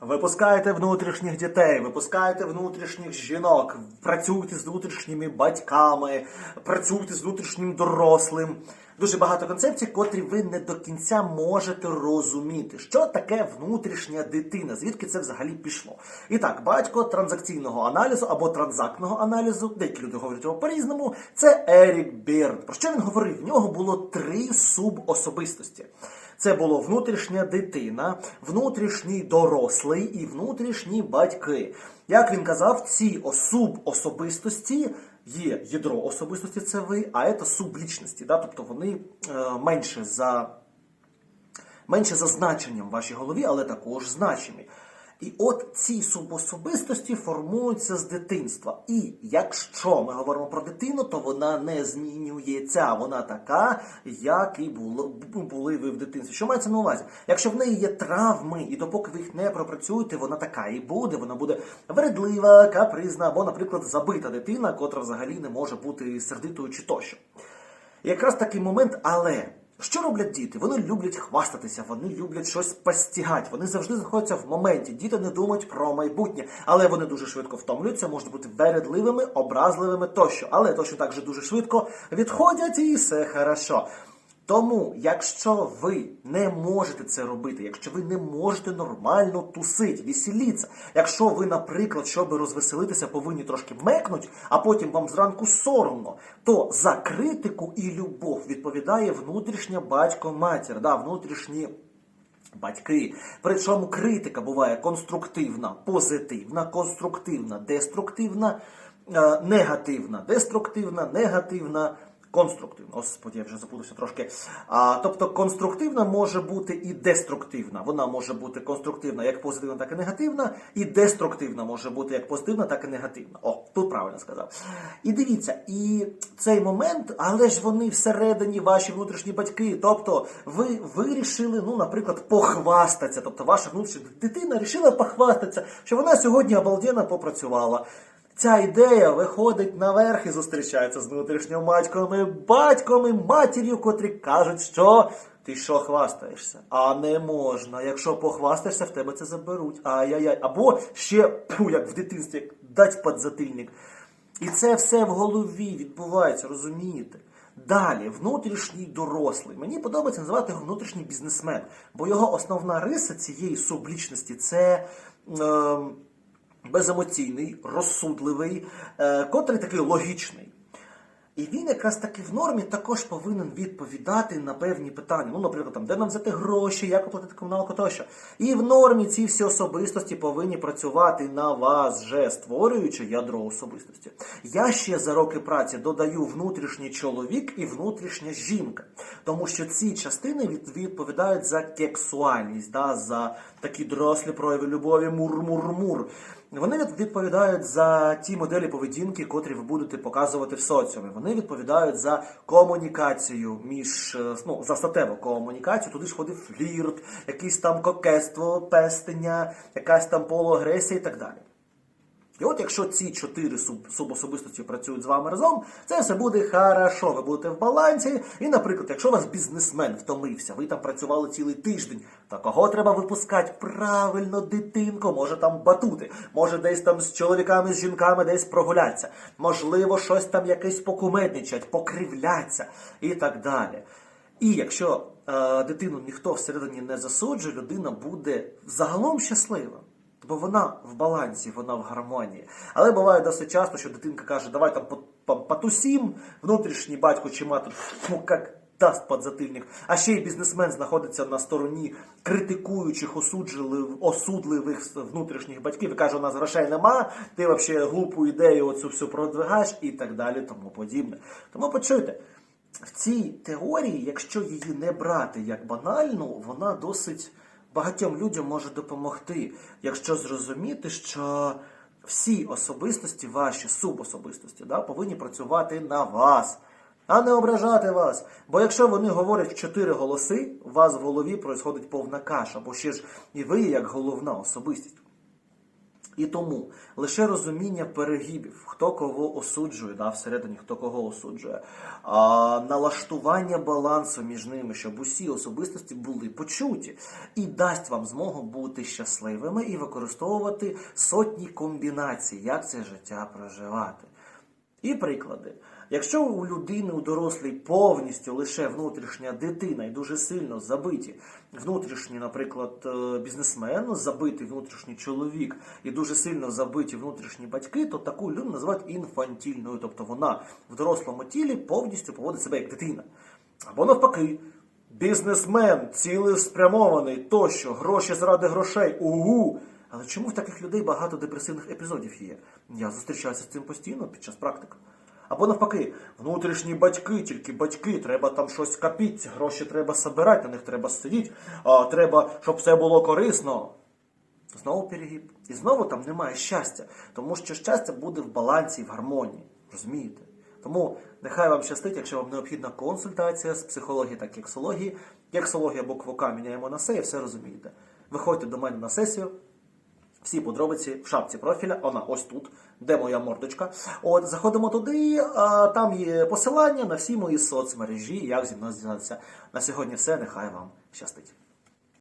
Випускаєте внутрішніх дітей, випускаєте внутрішніх жінок, працюйте з внутрішніми батьками, працюйте з внутрішнім дорослим. Дуже багато концепцій, котрі ви не до кінця можете розуміти, що таке внутрішня дитина, звідки це взагалі пішло. І так, батько транзакційного аналізу або транзактного аналізу, деякі люди говорять його по-різному, це Ерік Бірд. Про що він говорив? В нього було три субособистості. Це було внутрішня дитина, внутрішній дорослий і внутрішні батьки. Як він казав, ці субособистості є ядро особистості, це ви, а це сублічності. Да? Тобто вони е, менше за менше за значенням в вашій голові, але також значимі. І от ці субособистості формуються з дитинства. І якщо ми говоримо про дитину, то вона не змінюється. Вона така, як і були ви в дитинстві. Що мається на увазі? Якщо в неї є травми, і допоки ви їх не пропрацюєте, вона така і буде. Вона буде вередлива, капризна, або, наприклад, забита дитина, котра взагалі не може бути сердитою чи тощо. Якраз такий момент, але що роблять діти? Вони люблять хвастатися, вони люблять щось постігати, вони завжди знаходяться в моменті. Діти не думають про майбутнє, але вони дуже швидко втомлюються, можуть бути вередливими, образливими тощо. Але точно так же дуже швидко відходять і все хорошо. Тому, якщо ви не можете це робити, якщо ви не можете нормально тусити, веселіться, якщо ви, наприклад, щоб розвеселитися, повинні трошки мекнуть, а потім вам зранку соромно, то за критику і любов відповідає внутрішня батько-матір, да, внутрішні. Батьки. Причому критика буває конструктивна, позитивна, конструктивна, деструктивна, е, негативна, деструктивна, негативна, конструктивна. Господи, я вже запутався трошки. А, тобто конструктивна може бути і деструктивна. Вона може бути конструктивна як позитивна, так і негативна, і деструктивна може бути як позитивна, так і негативна. О, тут правильно сказав. І дивіться, і цей момент, але ж вони всередині ваші внутрішні батьки. Тобто, ви вирішили, ну, наприклад, похвастатися. Тобто, ваша внутрішня дитина вирішила похвастатися, що вона сьогодні обалденно попрацювала. Ця ідея виходить наверх і зустрічається з і батьком і матір'ю, котрі кажуть, що ти що хвастаєшся? А не можна. Якщо похвастаєшся, в тебе це заберуть. Ай-яй-яй. Або ще, пу, як в дитинстві, як дать подзатильник. І це все в голові відбувається, розумієте? Далі, внутрішній дорослий. Мені подобається називати його внутрішній бізнесмен, бо його основна риса цієї сублічності це. Е, беземоційний, розсудливий, е, котрий такий логічний. І він якраз таки в нормі також повинен відповідати на певні питання. Ну, наприклад, там, де нам взяти гроші, як оплатити комуналку тощо. І в нормі ці всі особистості повинні працювати на вас, вже створюючи ядро особистості. Я ще за роки праці додаю внутрішній чоловік і внутрішня жінка. Тому що ці частини відповідають за кексуальність, да, за такі дорослі прояви любові, мур-мур-мур. Вони від- відповідають за ті моделі поведінки, котрі ви будете показувати в соціумі. Вони відповідають за комунікацію між е, ну, за статеву комунікацію. Туди ж входить флірт, якісь там кокетство, пестення, якась там полуагресія і так далі. І от якщо ці чотири суб, субособистості працюють з вами разом, це все буде хорошо. Ви будете в балансі. І, наприклад, якщо у вас бізнесмен втомився, ви там працювали цілий тиждень, то кого треба випускати? Правильно, дитинко, може там батути, може десь там з чоловіками, з жінками десь прогулятися, можливо, щось там якесь покумедничать, покривляться і так далі. І якщо е, дитину ніхто всередині не засуджує, людина буде загалом щаслива. Бо вона в балансі, вона в гармонії. Але буває досить часто, що дитинка каже, давай там по- по- потусім, внутрішній батько чи мати, ну як дасть подзатильник. А ще й бізнесмен знаходиться на стороні критикуючих, осудливих внутрішніх батьків і каже, у нас грошей нема, ти взагалі глупу ідею оцю всю продвигаєш і так далі, тому подібне. Тому почуйте, в цій теорії, якщо її не брати як банальну, вона досить багатьом людям може допомогти, якщо зрозуміти, що всі особистості, ваші субособистості, да, повинні працювати на вас, а не ображати вас. Бо якщо вони говорять в чотири голоси, у вас в голові происходить повна каша, бо ще ж і ви як головна особистість. І тому лише розуміння перегибів, хто кого осуджує, да, всередині хто кого осуджує, а, налаштування балансу між ними, щоб усі особистості були почуті, і дасть вам змогу бути щасливими і використовувати сотні комбінацій, як це життя проживати. І приклади. Якщо у людини, у дорослій повністю лише внутрішня дитина і дуже сильно забиті внутрішній, наприклад, е, бізнесмен, забитий внутрішній чоловік і дуже сильно забиті внутрішні батьки, то таку людину називають інфантільною. Тобто вона в дорослому тілі повністю поводить себе як дитина. Або навпаки, бізнесмен цілеспрямований тощо, гроші заради грошей, угу. Але чому в таких людей багато депресивних епізодів є? Я зустрічаюся з цим постійно під час практики. Або навпаки, внутрішні батьки, тільки батьки, треба там щось ці гроші треба собирати, на них треба сидіти, треба, щоб все було корисно. Знову перегиб. І знову там немає щастя, тому що щастя буде в балансі, в гармонії. Розумієте? Тому нехай вам щастить, якщо вам необхідна консультація з психології та кексології. Кексологія букву К міняємо на С і все розумієте. Виходьте до мене на сесію. Всі подробиці в шапці профіля, вона ось тут, де моя мордочка. От, заходимо туди, а, там є посилання на всі мої соцмережі, як зі мною зізнатися. На сьогодні все, нехай вам щастить.